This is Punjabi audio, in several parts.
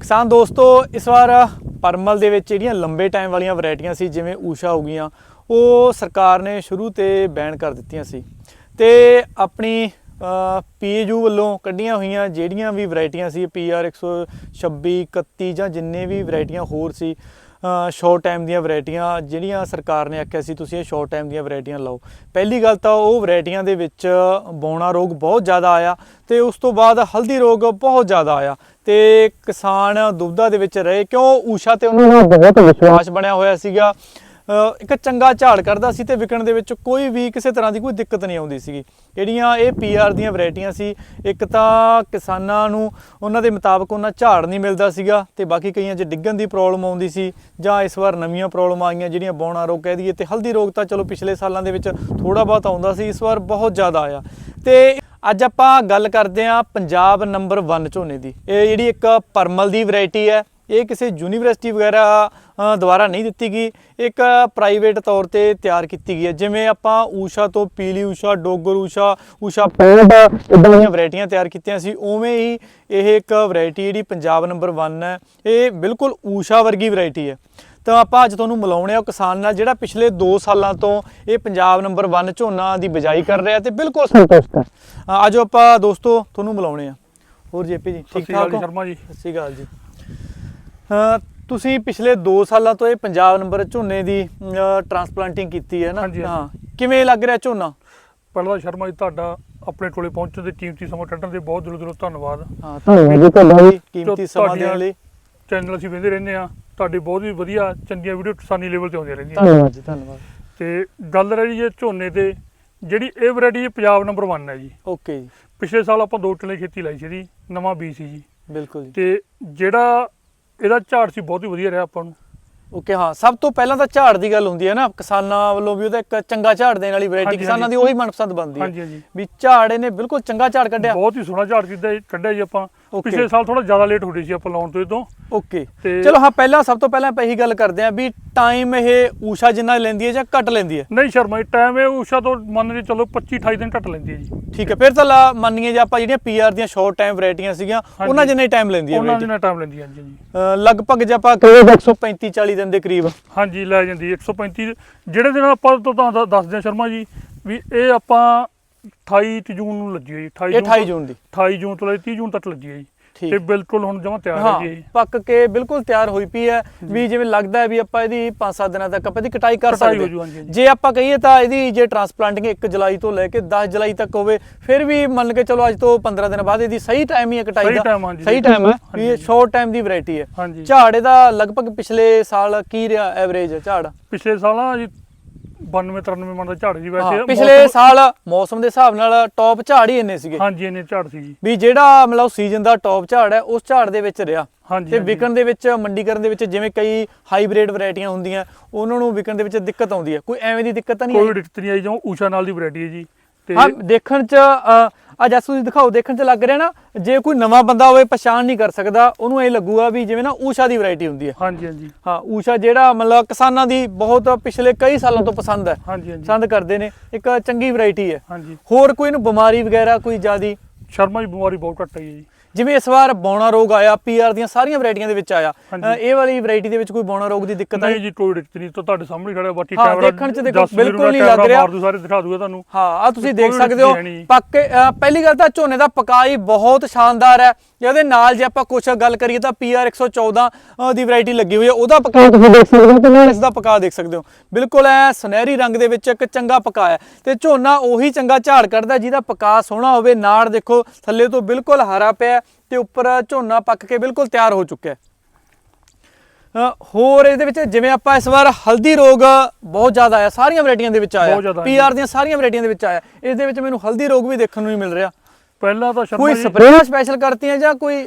ਕਿਸਾਨ ਦੋਸਤੋ, ਇਸ ਵਾਰ ਪਰਮਲ ਦੇ ਵਿੱਚ ਜਿਹੜੀਆਂ ਲੰਬੇ ਟਾਈਮ ਵਾਲੀਆਂ ਵੈਰਾਈਟੀਆਂ ਸੀ, ਜਿਵੇਂ ਊਸ਼ਾ ਹੋ ਗਈਆਂ, ਉਹ ਸਰਕਾਰ ਨੇ ਸ਼ੁਰੂ ਤੇ ਬੈਨ ਕਰ ਦਿੱਤੀਆਂ ਸੀ। ਤੇ ਆਪਣੀ ਪੀਏਯੂ ਵੱਲੋਂ ਕੱਢੀਆਂ ਹੋਈਆਂ ਜਿਹੜੀਆਂ ਵੀ ਵੈਰਾਈਟੀਆਂ ਸੀ ਪੀਆਰ 126 31 ਜਾਂ ਜਿੰਨੇ ਵੀ ਵੈਰਾਈਟੀਆਂ ਹੋਰ ਸੀ ਸ਼ਾਰਟ ਟਾਈਮ ਦੀਆਂ ਵੈਰਾਈਟੀਆਂ, ਜਿਹੜੀਆਂ ਸਰਕਾਰ ਨੇ ਆਖਿਆ ਸੀ, ਤੁਸੀਂ ਇਹ ਸ਼ਾਰਟ ਟਾਈਮ ਦੀਆਂ ਵੈਰਾਈਟੀਆਂ ਲਾਓ। ਪਹਿਲੀ ਗੱਲ ਤਾਂ ਉਹ ਵੈਰਾਈਟੀਆਂ ਦੇ ਵਿੱਚ ਬੌਣਾ ਰੋਗ ਬਹੁਤ ਜ਼ਿਆਦਾ ਆਇਆ ਤੇ ਉਸ ਤੋਂ ਬਾਅਦ ਹਲਦੀ ਰੋਗ ਬਹੁਤ ਜ਼ਿਆਦਾ ਆਇਆ। ਤੇ ਕਿਸਾਨ ਦੁਬਦਾ ਦੇ ਵਿੱਚ ਰਹੇ। ਕਿਉਂ? ਊਸ਼ਾ ਤੇ ਉਹਨਾਂ ਦਾ ਬਹੁਤ ਵਿਸ਼ਵਾਸ। ਬਣਿਆ ਹੋਇਆ ਸੀਗਾ। ਇੱਕ ਚੰਗਾ ਝਾੜ ਕੱਢਦਾ ਸੀ ਤੇ ਵਿਕਣ ਦੇ ਵਿੱਚ ਕੋਈ ਵੀ ਕਿਸੇ ਤਰ੍ਹਾਂ ਦੀ ਕੋਈ ਦਿੱਕਤ ਨਹੀਂ ਆਉਂਦੀ ਸੀਗੀ। ਜਿਹੜੀਆਂ ਇਹ ਪੀਆਰ ਦੀਆਂ ਵੈਰਾਈਟੀਆਂ ਸੀ ਇੱਕ ਤਾਂ ਕਿਸਾਨਾਂ ਨੂੰ ਉਹਨਾਂ ਦੇ ਮੁਤਾਬਕ ਉਹਨਾਂ ਝਾੜ ਨਹੀਂ ਮਿਲਦਾ ਸੀਗਾ ਤੇ ਬਾਕੀ ਕਈਆਂ 'ਚ ਡਿੱਗਣ ਦੀ ਪ੍ਰੋਬਲਮ ਆਉਂਦੀ ਸੀ ਜਾਂ ਇਸ ਵਾਰ ਨਵੀਆਂ ਪ੍ਰੋਬਲਮ ਆਈਆਂ ਜਿਹੜੀਆਂ ਬੌਣਾ ਰੋਗ ਕਹਿ ਦਈਏ ਤੇ ਹਲਦੀ ਰੋਗ ਤਾਂ ਚਲੋ ਪਿਛਲੇ ਸਾਲਾਂ ਦੇ ਵਿੱਚ ਥੋੜਾ ਬਹੁਤ ਆਉਂਦਾ ਸੀ ਇਸ ਵਾਰ ਬਹੁਤ ਜ਼ਿਆਦਾ ਆਇਆ। ਤੇ ਅੱਜ ਆਪਾਂ ਗੱਲ ਕਰਦੇ ਹਾਂ ਪੰਜਾਬ ਨੰਬਰ 1 ਝੋਨੇ ਦੀ। ਇਹ ਜਿਹੜੀ ਇੱਕ ਪਰਮਲ ਦੀ ਵੈਰਾਈਟੀ ਹੈ, ਇਹ ਕਿਸੇ ਯੂਨੀਵਰਸਿਟੀ ਵਗੈਰਾ ਦੁਆਰਾ ਨਹੀਂ ਦਿੱਤੀ ਗਈ। ਇੱਕ ਪ੍ਰਾਈਵੇਟ ਤੌਰ ਤੇ ਤਿਆਰ ਕੀਤੀ ਗਈ ਹੈ। ਜਿਵੇਂ ਆਪਾਂ ਊਸ਼ਾ ਤੋਂ ਪੀਲੀ ਊਸ਼ਾ, ਡੋਗਰ ਊਸ਼ਾ ਊਸ਼ਾ ਪੈਂਟ ਇਦਾਂ ਦੀਆਂ ਵੈਰਾਈਟੀਆਂ ਤਿਆਰ ਕੀਤੀਆਂ ਸੀ। ਉਵੇਂ ਹੀ ਇਹ ਇੱਕ ਵੈਰਾਈਟੀ ਜਿਹੜੀ ਪੰਜਾਬ ਨੰਬਰ 1 ਹੈ, ਇਹ ਬਿਲਕੁਲ ਊਸ਼ਾ ਵਰਗੀ ਵੈਰਾਈਟੀ ਹੈ। ਤਾਂ ਆਪਾਂ ਅੱਜ ਤੁਹਾਨੂੰ ਮਿਲਾਉਣੇ ਆ ਕਿਸਾਨ ਨਾਲ ਜਿਹੜਾ ਪਿਛਲੇ 2 ਸਾਲਾਂ ਤੋਂ ਇਹ ਪੰਜਾਬ ਨੰਬਰ 1 ਝੋਨਾ ਦੀ ਬਿਜਾਈ ਕਰ ਰਿਹਾ ਤੇ ਬਿਲਕੁਲ ਸੰਤੁਸ਼ਟ ਹੈ ਅ, ਆਜੋ ਆਪਾਂ ਦੋਸਤੋ ਤੁਹਾਨੂੰ ਮਿਲਾਉਣੇ ਆ। ਹੋਰ ਜੇਪੀ ਜੀ ਠੀਕ ਠਾਕ ਹੋ? ਸ਼ਰਮਾ ਜੀ। ਸਤਿ ਸ਼੍ਰੀ ਅਕਾਲ ਜੀ। ਤੁਸੀਂ ਪਿਛਲੇ 2 ਸਾਲਾਂ ਤੋਂ ਇਹ ਪੰਜਾਬ ਨੰਬਰ ਝੋਨੇ ਦੀ ਟ੍ਰਾਂਸਪਲਾਂਟਿੰਗ ਕੀਤੀ ਹੈ ਨਾ? ਹਾਂ ਕਿਵੇਂ ਲੱਗ ਰਿਹਾ ਝੋਨਾ? ਪਹਿਲਾਂ ਸ਼ਰਮਾ ਜੀ ਤੁਹਾਡਾ ਆਪਣੇ ਕੋਲੇ ਪਹੁੰਚਣ ਦੇ ਕੀਮਤੀ ਸਮਾਂ ਕੱਢਣ ਦੇ ਬਹੁਤ ਦਿਲੋਂ ਦਿਲੋਂ ਧੰਨਵਾਦ। ਹਾਂ ਧੰਨਵਾਦ ਜੀ ਤੁਹਾਡਾ ਵੀ ਕੀਮਤੀ ਸਮਾਂ ਦੇਣ ਲਈ। ਚੈਨਲ ਅਸੀਂ ਵੇਖਦੇ ਰਹਿੰਦੇ ਆ ਤੁਹਾਡੀ ਬਹੁਤ ਹੀ ਵਧੀਆ ਚੰਗੀਆਂ ਵੀਡੀਓ ਕਿਸਾਨੀ ਲੈਵਲ ਤੇ ਆਉਂਦੀਆਂ ਰਹਿੰਦੀਆਂ। ਧੰਨਵਾਦ ਜੀ ਧੰਨਵਾਦ। ਤੇ ਗੱਲ ਰਹੀ ਜੇ ਝੋਨੇ ਤੇ ਜਿਹੜੀ ਇਹ ਵੈਰਾਈਟੀ ਪੰਜਾਬ ਨੰਬਰ 1 ਹੈ ਜੀ। ਓਕੇ ਜੀ। ਪਿਛਲੇ ਸਾਲ ਆਪਾਂ ਦੋ ਟਲੇ ਖੇਤੀ ਲਾਈ ਸੀ ਜੀ ਨਵਾਂ ਬੀਜ ਸੀ ਜੀ। ਬਿਲਕੁਲ ਜੀ। ਤੇ ਜਿਹੜਾ ਇਹਦਾ ਝਾੜ ਸੀ ਬਹੁਤ ਹੀ ਵਧੀਆ ਰਿਹਾ ਆਪਾਂ ਨੂੰ। ਓਕੇ ਹਾਂ ਸਭ ਤੋਂ ਪਹਿਲਾਂ ਤਾਂ ਝਾੜ ਦੀ ਗੱਲ ਹੁੰਦੀ ਹੈ ਨਾ ਕਿਸਾਨਾਂ ਵੱਲੋਂ ਵੀ ਉਹਦਾ ਇੱਕ ਚੰਗਾ ਝਾੜ ਦੇਣ ਵਾਲੀ ਵੈਰਾਈਟੀ ਕਿਸਾਨਾਂ ਦੀ। ਉਹੀ ਮਨਪਸੰਦ ਬਣਦੀ ਹੈ। ਵੀ ਝਾੜ ਇਹਨੇ ਬਿਲਕੁਲ ਚੰਗਾ ਝਾੜ ਕੱਢਿਆ। ਬਹੁਤ ਹੀ ਸੋਹਣਾ ਝਾੜ ਕਿੱਦਾਂ ਕੱਢਿਆ ਜੀ ਆਪਾਂ। ਪਿਛਲੇ ਸਾਲ ਥੋੜਾ ਜ਼ਿਆਦਾ ਲੇਟ ਹੋ ਰਹੀ ਸੀ ਆਪਾਂ ਲਾਉਣ ਤੋਂ ਤੋਂ ਓਕੇ ਚਲੋ ਹਾਂ ਪਹਿਲਾਂ ਸਭ ਤੋਂ ਪਹਿਲਾਂ ਆਪਾਂ ਇਹੀ ਗੱਲ ਕਰਦੇ ਆਂ ਵੀ ਟਾਈਮ ਇਹ ਊਸ਼ਾ ਜਿੰਨਾ ਲੈਂਦੀ ਹੈ ਜਾਂ ਘੱਟ ਲੈਂਦੀ ਹੈ? ਨਹੀਂ ਸ਼ਰਮਾ ਜੀ ਟਾਈਮ ਇਹ ਊਸ਼ਾ ਤੋਂ ਮੰਨ ਕੇ ਚਲੋ 25 28 ਦਿਨ ਘੱਟ ਲੈਂਦੀ ਹੈ ਜੀ। ਠੀਕ ਹੈ ਫਿਰ ਤਾਂ ਲਾ ਮੰਨੀਏ ਜੇ ਆਪਾਂ ਜਿਹੜੀਆਂ ਪੀਆਰ ਦੀਆਂ ਸ਼ਾਰਟ ਟਾਈਮ ਵੈਰਾਈਟੀਆਂ ਸੀਗੀਆਂ। ਉਹਨਾਂ ਜਿੰਨਾ ਹੀ ਟਾਈਮ ਲੈਂਦੀ ਹੈ ਉਹਨਾਂ। ਦਿਨਾਂ ਟਾਈਮ ਲੈਂਦੀ ਹੈ ਜੀ ਲਗਭਗ ਜੇ ਆਪਾਂ ਕਰੀਏ 135 40 ਦਿਨ ਦੇ ਕਰੀਬ। ਹਾਂਜੀ ਲੈ ਜਾਂਦੀ ਹੈ 135 ਜਿਹੜੇ ਦਿਨ ਆਪਾਂ ਤੋਂ ਤੁਹਾਨੂੰ ਦੱਸਦੇ ਹਾਂ ਸ਼ਰਮਾ ਜੀ ਵੀ ਇਹ ਆਪਾਂ 28 ਕੁ ਜੂਨ ਨੂੰ ਲੱਗੀ ਹੈ ਜੀ 28 ਇਹ 28 ਤੋਂ- ਜੂਨ ਦੀ। 28 ਜੂਨ ਤੋਂ ਲੈ ਕੇ 30 ਜੂਨ ਤੱਕ ਲੱਗੀ ਹੈ ਜੀ ਤੇ ਬਿਲਕੁਲ ਹੁਣ ਜਮਾ ਤਿਆਰ ਹੈ ਜੀ। ਪੱਕ ਕੇ ਬਿਲਕੁਲ ਤਿਆਰ ਹੋਈ ਪਈ ਹੈ ਵੀ ਜਿਵੇਂ ਲੱਗਦਾ ਹੈ ਵੀ ਆਪਾਂ ਇਹਦੀ 5-7 ਦਿਨਾਂ ਤੱਕ ਆਪਾਂ ਇਹਦੀ ਕਟਾਈ ਕਰ ਸਕਦੇ ਜੂ, ਆਪਾਂ ਕਹੀਏ ਤਾਂ ਇਹਦੀ ਜੇ ਟ੍ਰਾਂਸਪਲਾਂਟਿੰਗ 1 ਜੁਲਾਈ ਤੋਂ ਲੈ ਕੇ 10 ਜੁਲਾਈ ਤੱਕ ਹੋਵੇ ਫਿਰ ਵੀ ਮੰਨ ਕੇ ਚਲੋ ਅੱਜ ਤੋਂ 15 ਦਿਨ ਬਾਅਦ ਇਹਦੀ ਸਹੀ ਟਾਈਮ ਹੀ ਹੈ ਕਟਾਈ ਦਾ। ਸਹੀ ਟਾਈਮ ਹੈ ਵੀ ਇਹ। ਸ਼ਾਰਟ ਟਾਈਮ ਦੀ ਵੈਰਾਈਟੀ ਹੈ। ਝਾੜ ਇਹਦਾ ਲਗਭਗ ਪਿਛਲੇ ਸਾਲ ਕੀ ਰਿਹਾ ਐਵਰੇਜ ਝਾੜ? ਪਿਛਲੇ ਸਾਲ ਜੀ 92 93 ਮਣ ਦਾ ਝਾੜ ਜੀ ਵੈਸੇ ਪਿਛਲੇ ਸਾਲ ਮੌਸਮ ਦੇ ਹਿਸਾਬ ਨਾਲ ਟੌਪ ਝਾੜ ਹੀ ਇੰਨੇ ਸੀਗੇ। ਹਾਂਜੀ ਇਹਨੇ ਝਾੜ ਸੀ ਜੀ ਵੀ ਜਿਹੜਾ ਮਤਲਬ ਸੀਜ਼ਨ ਦਾ ਟੌਪ ਝਾੜ ਹੈ ਉਸ ਝਾੜ ਦੇ ਵਿੱਚ ਰਿਹਾ। ਤੇ। ਵਿਕਣ ਦੇ ਵਿੱਚ ਮੰਡੀਕਰਨ ਦੇ ਵਿੱਚ ਜਿਵੇਂ ਕਈ ਹਾਈਬ੍ਰਿਡ ਵੈਰਾਈਟੀਆਂ ਹੁੰਦੀਆਂ ਉਹਨਾਂ ਨੂੰ ਵਿਕਣ ਦੇ ਵਿੱਚ ਦਿੱਕਤ ਆਉਂਦੀ ਹੈ। ਕੋਈ ਐਵੇਂ ਦੀ ਦਿੱਕਤ ਤਾਂ ਨਹੀਂ ਕੋਈ ਦਿੱਕਤ ਨਹੀਂ ਆਈ ਜਿਵੇਂ ਊਸ਼ਾ ਨਾਲ ਦੀ ਵੈਰਾਈਟੀ ਹੈ ਜੀ। ਹਾਂ ਦੇਖਣ ਚ ਆ ਜਸ ਤੁਸੀਂ ਦਿਖਾਓ ਦੇਖਣ ਚ ਲੱਗ ਰਿਹਾ ਨਾ ਜੇ ਕੋਈ ਨਵਾਂ ਬੰਦਾ ਹੋਵੇ ਪਛਾਣ ਨਹੀਂ ਕਰ ਸਕਦਾ ਉਹਨੂੰ ਇਹ ਲੱਗੂਗਾ ਵੀ ਜਿਵੇਂ ਨਾ ਊਸ਼ਾ ਦੀ ਵੈਰਾਈਟੀ ਹੁੰਦੀ ਹੈ। ਹਾਂਜੀ ਹਾਂਜੀ। ਹਾਂ ਊਸ਼ਾ ਜਿਹੜਾ ਮਤਲਬ ਕਿਸਾਨਾਂ ਦੀ ਬਹੁਤ ਪਿਛਲੇ ਕਈ ਸਾਲਾਂ ਤੋਂ ਪਸੰਦ ਹੈ ਹਾਂਜੀ ਹਾਂਜੀ। ਪਸੰਦ ਕਰਦੇ ਨੇ ਇੱਕ ਚੰਗੀ ਵੈਰਾਈਟੀ ਹੈ। ਹਾਂਜੀ। ਹੋਰ ਕੋਈ ਨੂੰ ਬਿਮਾਰੀ ਵਗੈਰਾ ਕੋਈ ਜ਼ਿਆਦੀ? ਸ਼ਰਮਾ ਜੀ ਬਿਮਾਰੀ ਬਹੁਤ ਘੱਟ ਆਈ ਹੈ ਜੀ। ਜਿਵੇਂ ਇਸ ਵਾਰ ਬੌਣਾ ਰੋਗ ਆਇਆ ਪੀਆਰ ਦੀਆਂ ਸਾਰੀਆਂ ਵੈਰਾਈਟੀਆਂ ਦੇ ਵਿੱਚ ਆਇਆ। ਇਹ ਵਾਲੀ ਵੈਰਾਈਟੀ ਦੇ ਵਿੱਚ ਕੋਈ ਬੌਣਾ ਰੋਗ ਦੀ ਦਿੱਕਤ ਨਹੀਂ ਜੀ ਕੋਈ ਦਿੱਕਤ ਨਹੀਂ ਤਾਂ ਤੁਹਾਡੇ ਸਾਹਮਣੇ ਖੜਾ ਬਾਕੀ ਹਾਂ, ਕੈਮਰਾ ਦੇਖਣ 'ਚ ਦੇਖੋ ਬਿਲਕੁਲ ਨਹੀਂ ਲੱਗ ਰਿਹਾ। ਮਾਰ ਦੂ ਸਾਰੇ ਦਿਖਾ ਦੂਗਾ ਤੁਹਾਨੂੰ। ਹਾਂ ਆ ਤੁਸੀਂ ਦੇਖ ਸਕਦੇ ਹੋ। ਪੱਕੇ ਪਹਿਲੀ ਗੱਲ ਤਾਂ ਝੋਨੇ ਦਾ ਪਕਾਈ ਬਹੁਤ ਸ਼ਾਨਦਾਰ ਹੈ। ਜੇ ਉਹਦੇ ਨਾਲ ਜੇ ਆਪਾਂ ਕੁਛ ਗੱਲ ਕਰੀਏ ਤਾਂ ਪੀਆਰ 114 ਅ, ਦੀ ਵੈਰਾਈਟੀ ਲੱਗੀ ਹੋਈ ਹੈ। ਉਹਦਾ ਪਕਾ ਤੁਸੀਂ ਦੇਖ ਸਕਦੇ ਹੋ ਤੇ ਨਾਲ ਇਸ ਦਾ ਪਕਾ ਦੇਖ ਸਕਦੇ ਹੋ। ਬਿਲਕੁਲ ਐ ਸੁਨਹਿਰੀ ਰੰਗ ਦੇ ਵਿੱਚ ਇੱਕ ਚੰਗਾ ਪਕਾ ਹੈ। ਤੇ ਝੋਨਾ ਉਹੀ ਚੰਗਾ ਝਾੜ ਕੱਢਦਾ ਜਿਹਦਾ ਪਕਾ ਸੋਹਣਾ ਹੋਵੇ। ਨਾੜ ਦੇਖੋ ਥੱਲੇ ਤੋਂ ਬਿਲਕੁਲ ਹਰਾ ਪਿਆ ਹੈ ਤੇ ਉੱਪਰ ਝੋਨਾ ਪੱਕ ਕੇ ਬਿਲਕੁਲ ਤਿਆਰ ਹੋ ਚੁੱਕਿਆ ਹੈ। ਹੋਰ ਇਹਦੇ ਵਿੱਚ ਜਿਵੇਂ ਆਪਾਂ ਇਸ ਵਾਰ ਹਲਦੀ ਰੋਗ ਬਹੁਤ ਜ਼ਿਆਦਾ ਆਇਆ ਸਾਰੀਆਂ ਵੈਰਾਈਟੀਆਂ ਦੇ ਵਿੱਚ ਆਇਆ। ਪੀਆਰ ਦੀਆਂ ਸਾਰੀਆਂ ਵੈਰਾਈਟੀਆਂ ਦੇ ਵਿੱਚ ਆਇਆ। ਇਸ ਦੇ ਵਿੱਚ ਮੈਨੂੰ ਹਲਦੀ ਰੋਗ ਵੀ ਦੇਖਣ ਨੂੰ ਨਹੀਂ ਮਿਲ ਰਿਹਾ। ਪਹਿਲਾਂ ਤਾਂ ਸ਼ਰਮਾ ਕੋਈ ਸਪਰੇਅ ਸਪੈਸ਼ਲ ਕਰਤੀਆਂ ਜਾਂ ਕੋਈ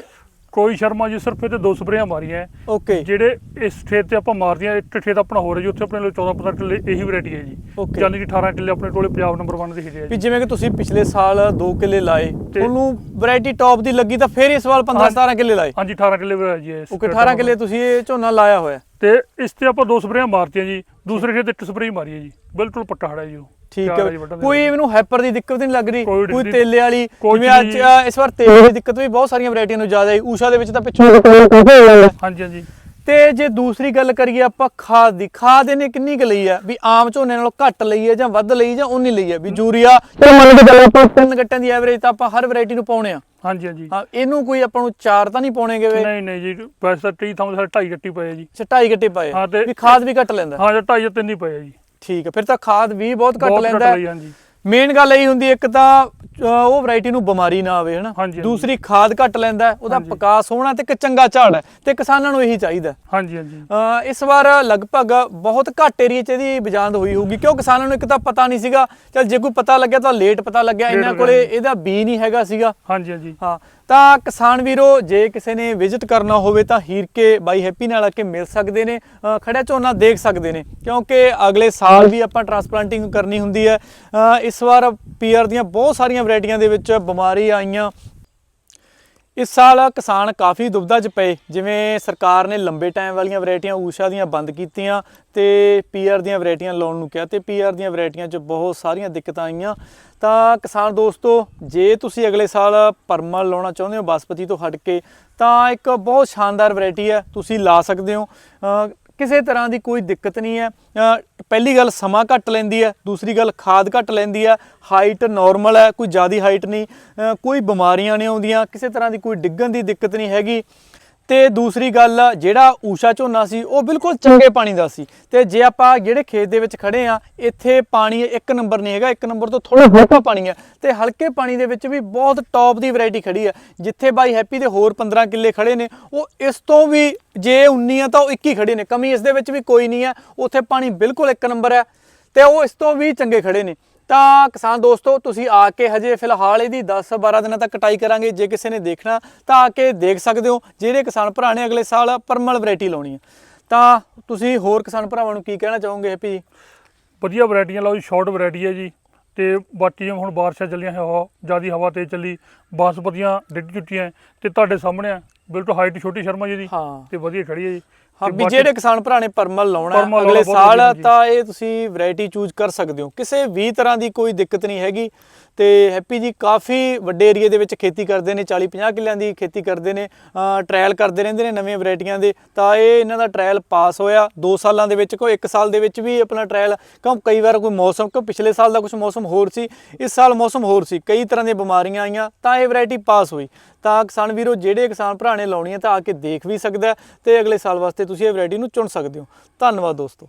ਕੋਈ ਸ਼ਰਮਾ ਜੀ ਸਿਰਫ ਇਹ ਤੇ ਦੋ ਸਪਰੇਆਂ ਮਾਰੀਆਂ। ਓਕੇ। ਜਿਹੜੇ ਇਸ ਖੇਤ ਤੇ ਆਪਾਂ ਮਾਰਦੀਆਂ ਇੱਕ ਖੇਤ ਆਪਣਾ ਹੋ ਰਿਹਾ ਜੀ ਉੱਥੇ ਆਪਣੇ ਲਈ 14 15 ਕਿੱਲੇ ਇਹੀ ਵੈਰਾਈਟੀ ਹੈ ਜੀ. ਯਾਨੀ ਕਿ 18 ਕਿੱਲੇ ਆਪਣੇ ਕੋਲੇ ਪੰਜਾਬ ਨੰਬਰ 1 ਦੇ ਹਿੱਲੇ ਵੀ ਜੀ। ਜਿਵੇਂ ਕਿ ਤੁਸੀਂ ਪਿਛਲੇ ਸਾਲ 2 ਕਿੱਲੇ ਲਾਏ ਤੇ- ਉਹਨੂੰ ਵੈਰਾਈਟੀ ਟੌਪ ਦੀ ਲੱਗੀ ਤਾਂ ਫਿਰ ਇਸ ਵਾਰ 15 17 ਕਿੱਲੇ ਲਾਏ। ਹਾਂਜੀ 18 ਕਿੱਲੇ ਇਸ ਓਕੇ ਖੇਤ 18 ਕਿੱਲੇ ਤੁਸੀਂ ਇਹ ਝੋਨਾ ਲਾਇਆ ਹੋਇਆ। ਤੇ ਇਸ ਤੇ ਆਪਾਂ ਦੋ ਸਪਰੇਆਂ ਮਾਰਤੀਆਂ ਜੀ ਦੂਸਰੇ ਖੇਤ ਇੱਕ ਸਪਰੇਅ ਮਾਰੀ ਹੈ ਜੀ ਬਿਲਕੁਲ ਪੱਟਾ ਖੜਾ ਜੀ ਉਹ। ਠੀਕ ਹੈ ਜੀ ਕੋਈ। ਮੈਨੂੰ ਹਾਈਪਰ ਦੀ ਦਿੱਕਤ ਨਹੀਂ ਲੱਗ ਰਹੀ ਕੋਈ ਤੇਲੇ ਵਾਲੀ ਜਿਵੇਂ ਅੱਜ ਇਸ ਵਾਰ ਤੇਲੇ ਦੀ ਦਿੱਕਤ ਵੀ ਬਹੁਤ ਸਾਰੀਆਂ ਵੈਰਾਈਟੀਆਂ ਨੂੰ ਜ਼ਿਆਦਾ ਹੈ ਊਸ਼ਾ ਦੇ ਵਿੱਚ ਤਾਂ ਪਿੱਛੋਂ ਕਾਫੀ ਹੋ ਜਾਂਦਾ ਹਾਂਜੀ ਹਾਂਜੀ। ਤੇ ਜੇ ਦੂਸਰੀ ਗੱਲ ਕਰੀਏ ਆਪਾਂ ਖਾਦ ਦੀ ਖਾਦ ਇਹਨੇ ਕਿੰਨੀ ਕੁ ਲਈ ਹੈ? ਵੀ ਆਮ ਝੋਨੇ ਨਾਲੋਂ ਘੱਟ ਲਈ ਹੈ ਜਾਂ ਵੱਧ ਲਈ ਜਾਂ ਉਨੀ ਲਈ ਹੈ? ਵੀ ਯੂਰੀਆ ਚਲੋ ਮੰਨ ਕੇ ਚੱਲੋ ਆਪਾਂ ਤਿੰਨ ਗੱਟਾਂ ਦੀ ਐਵਰੇਜ ਤਾਂ ਆਪਾਂ ਹਰ ਵੈਰਾਈਟੀ ਨੂੰ ਪਾਉਣੇ ਆ। ਹਾਂਜੀ ਹਾਂਜੀ। ਹਾਂ ਇਹਨੂੰ ਕੋਈ ਆਪਾਂ ਨੂੰ ਚਾਰ ਤਾਂ ਨਹੀਂ ਪਾਉਣੇਗੇ ਵੇ ਨਹੀਂ ਨਹੀਂ ਜੀ ਵੈਸੇ ਤਾਂ 30 ਥਾਂ ਸਾਡੇ 2.5 ਗੱਟੀ ਪਏ ਆ ਜੀ। ਛਟਾਈ ਗੱਟੇ ਪਾਏ ਆ। ਹਾਂ ਤੇ- ਵੀ ਖਾਦ ਵੀ ਘੱਟ ਲੈਂਦਾ। ਹਾਂ ਜਾਂ 2.5 ਤਿੰਨ ਹੀ ਪਏ ਆ ਜੀ। ਠੀਕ ਹੈ ਫਿਰ ਤਾਂ ਖਾਦ ਵੀ ਬਹੁਤ ਘੱਟ ਬਹੁਤ ਲੈਂਦਾ ਹਾਂਜੀ ਮੇਨ ਗੱਲ ਇਹ ਹੁੰਦੀ ਹੈ, ਇੱਕ ਤਾਂ ਅ, ਉਹ ਵੈਰਾਈਟੀ ਨੂੰ ਬਿਮਾਰੀ ਨਾ ਆਵੇ ਹਨਾ ਹਾਂਜੀ, ਹਾਂਜੀ। ਦੂਸਰੀ ਖਾਦ ਘੱਟ ਲੈਂਦਾ ਹੈ, ਉਹਦਾ ਹਾਂਜੀ। ਪਕਾਸ ਹੋਣਾ ਤੇ ਇੱਕ ਚੰਗਾ ਝਾੜ ਹੈ ਤੇ ਕਿਸਾਨਾਂ ਨੂੰ ਇਹੀ ਚਾਹੀਦਾ ਹੈ। ਹਾਂਜੀ ਹਾਂਜੀ ਅ, ਇਸ ਵਾਰ ਲਗਭਗ ਬਹੁਤ ਘੱਟ ਏਰੀਏ 'ਚ ਇਹਦੀ ਬਜਾਂਦ ਹੋਈ ਹੋਊਗੀ ਕਿਉਂ ਕਿਸਾਨਾਂ ਨੂੰ ਇੱਕ ਤਾਂ ਪਤਾ ਨਹੀਂ ਸੀਗਾ ਚਲ ਜੇ ਕੋਈ ਪਤਾ ਲੱਗਿਆ ਤਾਂ ਲੇਟ ਪਤਾ ਲੱਗਿਆ ਇਹਨਾਂ ਹੋ ਕੋਲੇ। ਇਹਦਾ ਬੀ ਨਹੀਂ ਹੈਗਾ ਸੀਗਾ ਹਾਂਜੀ ਹਾਂਜੀ ਹਾਂ ਤਾਂ ਕਿਸਾਨ ਵੀਰੋ ਜੇ ਕਿਸੇ ਨੇ ਵਿਜ਼ਿਟ ਕਰਨਾ ਹੋਵੇ ਤਾਂ ਹੀਰਕੇ ਬਾਈ ਹੈਪੀ ਨਾਲ ਆ ਕੇ ਮਿਲ ਸਕਦੇ ਨੇ ਅ, ਝੋਨਾ ਦੇਖ ਸਕਦੇ ਨੇ ਕਿਉਂਕਿ ਅਗਲੇ ਸਾਲ ਵੀ ਆਪਾਂ ਟਰਾਂਸਪਲਾਂਟਿੰਗ ਕਰਨੀ ਹੁੰਦੀ ਹੈ। ਇਸ ਵਾਰ ਪੀਆਰ ਦੀਆਂ ਬਹੁਤ ਸਾਰੀਆਂ ਵੈਰਾਈਟੀਆਂ ਦੇ ਵਿੱਚ ਬਿਮਾਰੀ ਆਈਆਂ ਇਸ ਸਾਲ ਕਿਸਾਨ ਕਾਫੀ ਦੁਬਦਾ 'ਚ ਪਏ, ਜਿਵੇਂ ਸਰਕਾਰ ਨੇ ਲੰਬੇ ਟਾਈਮ ਵਾਲੀਆਂ ਵੈਰਾਈਟੀਆਂ ਊਸ਼ਾ ਦੀਆਂ ਬੰਦ ਕੀਤੀਆਂ ਤੇ ਪੀਆਰ ਦੀਆਂ ਵੈਰਾਈਟੀਆਂ ਲਾਉਣ ਨੂੰ ਕਿਹਾ ਤੇ ਪੀਆਰ ਦੀਆਂ ਵੈਰਾਈਟੀਆਂ 'ਚ ਬਹੁਤ ਸਾਰੀਆਂ ਦਿੱਕਤਾਂ ਆਈਆਂ। ਤਾਂ ਕਿਸਾਨ ਦੋਸਤੋ, ਜੇ ਤੁਸੀਂ ਅਗਲੇ ਸਾਲ ਪਰਮਲ ਲਾਉਣਾ ਚਾਹੁੰਦੇ ਹੋ, ਬਾਸਪਤੀ ਤੋਂ ਹਟ ਕੇ, ਤਾਂ ਇੱਕ ਬਹੁਤ ਸ਼ਾਨਦਾਰ ਵੈਰਾਈਟੀ ਹੈ, ਤੁਸੀਂ ਲਾ ਸਕਦੇ ਹੋ। ਕਿਸੇ ਤਰ੍ਹਾਂ ਦੀ ਕੋਈ ਦਿੱਕਤ ਨਹੀਂ ਹੈ। ਪਹਿਲੀ ਗੱਲ ਸਮਾਂ ਘੱਟ ਲੈਂਦੀ ਹੈ, ਦੂਸਰੀ ਗੱਲ ਖਾਦ ਘੱਟ ਲੈਂਦੀ ਹੈ ਹਾਈਟ ਨਾਰਮਲ ਹੈ, ਕੋਈ ਜ਼ਿਆਦਾ ਹਾਈਟ ਨਹੀਂ। ਕੋਈ ਬਿਮਾਰੀਆਂ ਨਹੀਂ ਆਉਂਦੀਆਂ, ਕਿਸੇ ਤਰ੍ਹਾਂ ਦੀ ਕੋਈ ਡਿੱਗਣ ਦੀ ਦਿੱਕਤ ਨਹੀਂ ਹੈਗੀ। ਤੇ ਦੂਸਰੀ ਗੱਲ ਜਿਹੜਾ ਊਸ਼ਾ ਝੋਨਾ ਸੀ ਉਹ ਬਿਲਕੁਲ ਚੰਗੇ ਪਾਣੀ ਦਾ ਸੀ। ਤੇ ਜੇ ਆਪਾਂ ਜਿਹੜੇ ਖੇਤ ਦੇ ਵਿੱਚ ਖੜੇ ਆ ਇੱਥੇ ਪਾਣੀ ਇੱਕ ਨੰਬਰ ਨਹੀਂ ਹੈਗਾ ਇੱਕ ਨੰਬਰ ਤੋਂ ਥੋੜਾ ਹਲਕਾ ਪਾਣੀ ਹੈ। ਤੇ ਹਲਕੇ ਪਾਣੀ ਦੇ ਵਿੱਚ ਵੀ ਬਹੁਤ ਟੌਪ ਦੀ ਵੈਰਾਈਟੀ ਖੜੀ ਹੈ। ਜਿੱਥੇ ਬਾਈ ਹੈਪੀ ਦੇ ਹੋਰ 15 ਕਿੱਲੇ ਖੜੇ ਨੇ ਉਹ ਇਸ ਤੋਂ ਵੀ ਜੇ 19 ਆ ਤਾਂ ਉਹ 21 ਖੜੇ ਨੇ। ਕਮੀ ਇਸ ਦੇ ਵਿੱਚ ਵੀ ਕੋਈ ਨਹੀਂ ਹੈ। ਉੱਥੇ ਪਾਣੀ ਬਿਲਕੁਲ ਇੱਕ ਨੰਬਰ ਹੈ। ਤੇ ਉਹ ਇਸ ਤੋਂ ਵੀ ਚੰਗੇ ਖੜੇ ਨੇ। ਤਾਂ ਕਿਸਾਨ ਦੋਸਤੋ ਤੁਸੀਂ ਆ ਕੇ ਹਜੇ ਫਿਲਹਾਲ ਇਹਦੀ 10 12 ਦਿਨਾਂ ਤੱਕ ਕਟਾਈ ਕਰਾਂਗੇ। ਜੇ ਕਿਸੇ ਨੇ ਦੇਖਣਾ ਤਾਂ ਆ ਕੇ ਦੇਖ ਸਕਦੇ ਹੋ ਜਿਹੜੇ ਕਿਸਾਨ ਭਰਾ ਨੇ ਅਗਲੇ ਸਾਲ ਪਰਮਲ ਵੈਰਾਈਟੀ ਲਾਉਣੀ ਹੈ। ਤਾਂ ਤੁਸੀਂ ਹੋਰ ਕਿਸਾਨ ਭਰਾਵਾਂ ਨੂੰ ਕੀ ਕਹਿਣਾ ਚਾਹੋਗੇ ਹੈਪੀ? ਜੀ ਵਧੀਆ ਵੈਰਾਈਟੀਆਂ ਲਾਓ ਜੀ ਸ਼ਾਰਟ ਵੈਰਾਈਟੀ ਹੈ ਜੀ। ਤੇ ਬਾਕੀ ਹੁਣ ਬਾਰਿਸ਼ਾਂ ਚੱਲੀਆਂ ਹਵਾ ਜਿਆਦੀ ਹਵਾ ਤੇ ਚੱਲੀ ਬਾਸਪਤੀਆਂ ਡਿੱਗ ਚੁੱਕੀਆਂ ਤੇ ਤੁਹਾਡੇ ਸਾਹਮਣੇ ਆ ਬਿਲਕੁਲ ਹਾਈਟ ਛੋਟੀ ਸ਼ਰਮਾ ਜੀ ਦੀ ਹਾਂ। ਤੇ ਵਧੀਆ ਖੜੀ ਹੈ ਜੀ। ਹਾਂ ਵੀ ਜਿਹੜੇ ਕਿਸਾਨ ਭਰਾ ਨੇ ਪਰਮਲ ਲਾਉਣਾ ਅਗਲੇ ਸਾਲ। ਤਾਂ ਇਹ ਤੁਸੀਂ ਵੈਰਾਈਟੀ ਚੂਜ਼ ਕਰ ਸਕਦੇ ਹੋ। ਕਿਸੇ ਵੀ ਤਰ੍ਹਾਂ ਦੀ ਕੋਈ ਦਿੱਕਤ ਨਹੀਂ ਹੈਗੀ ਤੇ ਹੈਪੀ ਜੀ ਕਾਫੀ ਵੱਡੇ ਏਰੀਏ ਦੇ ਵਿੱਚ ਖੇਤੀ ਕਰਦੇ ਨੇ 40 50 ਕਿੱਲਿਆਂ ਦੀ ਖੇਤੀ ਕਰਦੇ ਨੇ ਟ੍ਰਾਇਲ ਕਰਦੇ ਰਹਿੰਦੇ ਨੇ ਨਵੀਆਂ ਵੈਰਾਈਟੀਆਂ ਦੇ। ਤਾਂ ਇਹ ਇਹਨਾਂ ਦਾ ਟ੍ਰਾਇਲ ਪਾਸ ਹੋਇਆ। 2 ਸਾਲਾਂ ਦੇ ਵਿੱਚ ਕੋਈ 1 ਸਾਲ ਦੇ ਵਿੱਚ ਵੀ ਆਪਣਾ ਟ੍ਰਾਇਲ ਕਿਉਂ ਕਈ ਵਾਰ ਕੋਈ ਮੌਸਮ ਕਿਉਂ ਪਿਛਲੇ ਸਾਲ ਦਾ ਕੁਝ ਮੌਸਮ ਹੋਰ ਸੀ ਇਸ ਸਾਲ ਮੌਸਮ ਹੋਰ ਸੀ ਕਈ ਤਰ੍ਹਾਂ ਦੀਆਂ ਬਿਮਾਰੀਆਂ ਆਈਆਂ ਤਾਂ ਇਹ ਵੈਰਾਈਟੀ ਪਾਸ ਹੋਈ। ਤਾਂ ਕਿਸਾਨ ਵੀਰੋ ਜਿਹੜੇ ਕਿਸਾਨ ਭਰਾ ਨੇ ਲਾਉਣੀ ਹੈ ਤਾਂ ਆ ਕੇ ਦੇਖ ਵੀ ਸਕਦਾ ਤੇ ਅਗਲੇ ਸਾਲ ਵਾਸਤੇ ਤੁਸੀਂ ਇਹ ਵੈਰਾਈਟੀ ਨੂੰ ਚੁਣ ਸਕਦੇ ਹੋ। ਧੰਨਵਾਦ ਦੋਸਤੋ।